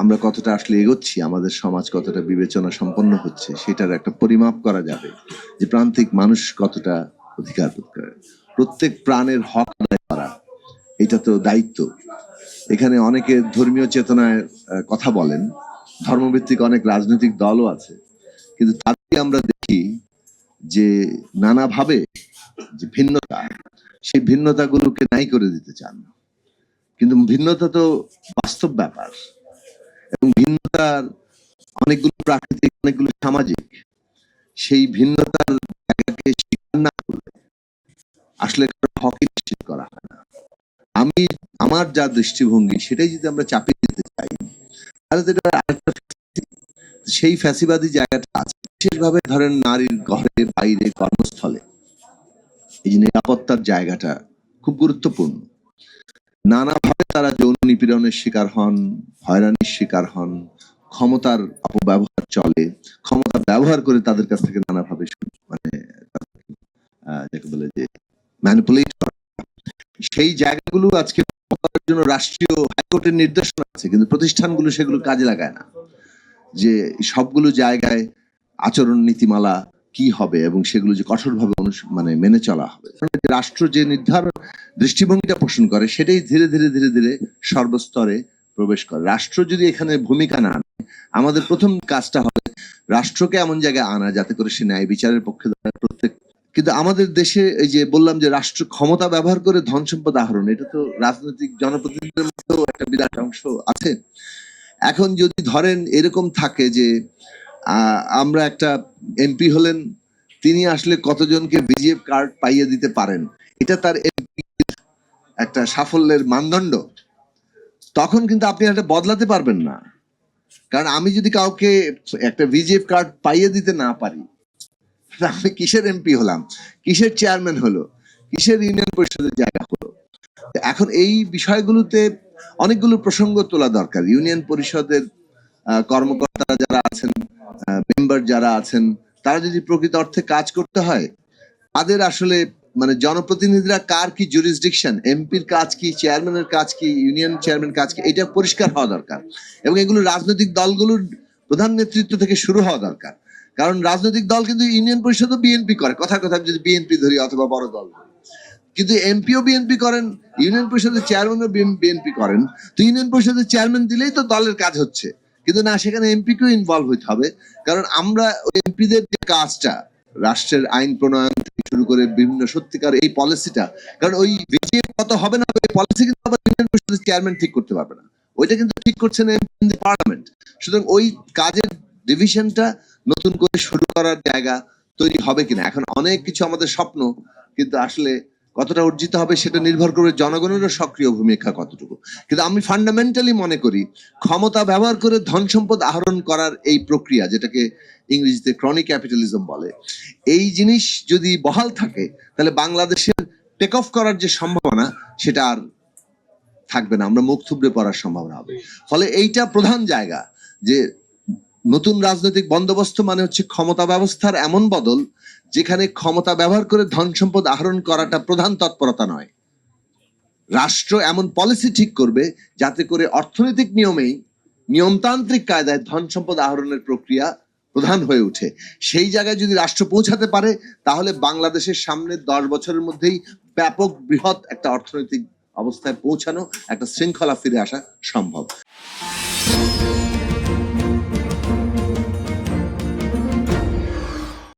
আমরা কতটা আসলে এগোচ্ছি, আমাদের সমাজ কতটা বিবেচনা সম্পন্ন হচ্ছে, সেটার একটা পরিমাপ করা যাবে যে প্রান্তিক মানুষ কতটা অধিকার বোধ করে। প্রত্যেক প্রাণের হক আদায় করা, এটা তো দায়িত্ব। এখানে অনেকে ধর্মীয় চেতনায় কথা বলেন, ধর্মভিত্তিক অনেক রাজনৈতিক দলও আছে, কিন্তু তাদেরকে আমরা দেখি যে নানাভাবে যে ভিন্নতা, সেই ভিন্নতাগুলোকে নাই করে দিতে চান। কিন্তু ভিন্নতা তো বাস্তব ব্যাপার। এবং ভিন্নতার অনেকগুলো প্রাকৃতিক, অনেকগুলো সামাজিক, সেই ভিন্নতার জায়গাকে স্বীকার না করলে আসলে হকি নিশ্চিত করা হয় না। আমি, আমার যা দৃষ্টিভঙ্গি, সেটাই যদি আমরা চাপিয়ে দিতে চাই, তাহলে তো এটা আরেকটা সেই ফ্যাসিবাদী জায়গাটা আছে। বিশেষভাবে ধরেন নারীর ঘরে, বাইরে, কর্মস্থলে, এই যে নিরাপত্তার জায়গাটা খুব গুরুত্বপূর্ণ। নানাভাবে তারা যৌন নিপীড়নের শিকার হন, হয়রানির শিকার হন, ক্ষমতার অপব্যবহার চলে, ক্ষমতা ব্যবহার করে তাদের কাছ থেকে নানাভাবে মানে যাকে বলে যে ম্যানিপুলেট সেই জায়গাগুলো আজকে জন্য রাষ্ট্রীয় হাইকোর্টের নির্দেশনা আছে, কিন্তু প্রতিষ্ঠানগুলো সেগুলো কাজে লাগায় না। যে সবগুলো জায়গায় আচরণ নীতিমালা কি হবে এবং সেগুলো যে কঠোরভাবে মানে মেনে চলা হবে। রাষ্ট্র যে নির্ধারণ দৃষ্টিভঙ্গিটা পোষণ করে, সেটাই ধীরে ধীরে ধীরে ধীরে সর্বস্তরে প্রবেশ করে। রাষ্ট্র যদি এখানে ভূমিকা না আনে আমাদের প্রথম কাজটা হবে রাষ্ট্রকে এমন জায়গায় আনা যাতে করে সে ন্যায় বিচারের পক্ষে প্রত্যেক, কিন্তু আমাদের দেশে এই যে বললাম যে রাষ্ট্র ক্ষমতা ব্যবহার করে ধন সম্পদ আহরণ, এটা তো রাজনৈতিক জনপ্রতিনিধিদের মধ্যেও একটা বিরাট অংশ আছে। এখন যদি ধরেন এরকম থাকে যে আমরা একটা এমপি হলেন তিনি আসলে কতজনকে বিজিএফ কার্ড পাইয়ে দিতে পারেন এটা তার একটা সাফল্যের মানদণ্ড। তখন কিন্তু আপনি এটা বদলাতে পারবেন না। কারণ আমি যদি কাউকে একটা ভিজিএফ কার্ড পাইয়ে দিতে না পারি আমি কিসের এমপি হলাম? কিসের চেয়ারম্যান হলো? কিসের ইউনিয়ন পরিষদের জায়গা হলো? এখন এই বিষয়গুলোতে অনেকগুলো প্রসঙ্গ তোলা দরকার। ইউনিয়ন পরিষদের আহ, কর্মকর্তারা যারা আছেন মেম্বার যারা আছেন, তারা যদি প্রকৃত অর্থে কাজ করতে হয়, তাদের আসলে মানে জনপ্রতিনিধিরা কার কি জুরিসডিকশন এমপির কাজ কি চেয়ারম্যানের কাজ কি ইউনিয়ন চেয়ারম্যান কাজ কি, এটা পরিষ্কার হওয়া দরকার। এবং এগুলো রাজনৈতিক দলগুলোর প্রধান নেতৃত্ব থেকে শুরু হওয়া দরকার। কারণ রাজনৈতিক দল কিন্তু ইউনিয়ন পরিষদও বিএনপি করে। কথা কথা যদি বিএনপি ধরি অথবা বড় দল। কিন্তু এমপিও বিএনপি করেন ইউনিয়ন পরিষদের চেয়ারম্যানও বিএনপি করেন। তো ইউনিয়ন পরিষদের চেয়ারম্যান দিলেই তো দলের কাজ হচ্ছে। কিন্তু না, সেখানে এমপিকেও ইনভলভ হইতে হবে। কারণ আমরা এমপিদের যে কাজটা, রাষ্ট্রের আইন প্রণয়ন থেকে শুরু করে বিভিন্ন সত্যিকার এই পলিসিটা কারণ ওই বিজেপি কত হবে না এই পলিসি কিন্তু আবার ইউনিয়ন পরিষদের চেয়ারম্যান ঠিক করতে পারবে না। ওইটা কিন্তু ঠিক করছেন ইন দি পার্লামেন্ট সুতরাং ওই কাজের ডিভিশনটা নতুন করে শুরু করার জায়গা তৈরি হবে কিনা। এখন অনেক কিছু আমাদের স্বপ্ন, কিন্তু আসলে কতটা অর্জিত হবে সেটা নির্ভর করবে জনগণেরও সক্রিয় ভূমিকা কতটুকু। কিন্তু আমি ফান্ডামেন্টালি মনে করি, ক্ষমতা ব্যবহার করে ধন সম্পদ আহরণ করার এই প্রক্রিয়া, যেটাকে ইংরেজিতে ক্রনিক ক্যাপিটালিজম বলে, এই জিনিস যদি বহাল থাকে, তাহলে বাংলাদেশের টেক অফ করার যে সম্ভাবনা, সেটা আর থাকবে না, আমরা মুখ থুবড়ে পড়ার সম্ভাবনা হবে। ফলে এইটা প্রধান জায়গা যে নতুন রাজনৈতিক বন্দোবস্ত মানে হচ্ছে ক্ষমতা ব্যবস্থার এমন বদল যেখানে ক্ষমতা ব্যবহার করে ধন সম্পদ আহরণ করাটা প্রধান তৎপরতা নয়। রাষ্ট্র এমন পলিসি ঠিক করবে যাতে করে অর্থনৈতিক নিয়মেই নিয়মতান্ত্রিক কায়দায় ধন সম্পদ আহরণের প্রক্রিয়া প্রধান হয়ে ওঠে। সেই জায়গায় যদি রাষ্ট্র পৌঁছাতে পারে, তাহলে বাংলাদেশের সামনে দশ বছরের মধ্যেই ব্যাপক বৃহৎ একটা অর্থনৈতিক অবস্থায় পৌঁছানো একটা শৃঙ্খলা ফিরে আসা সম্ভব।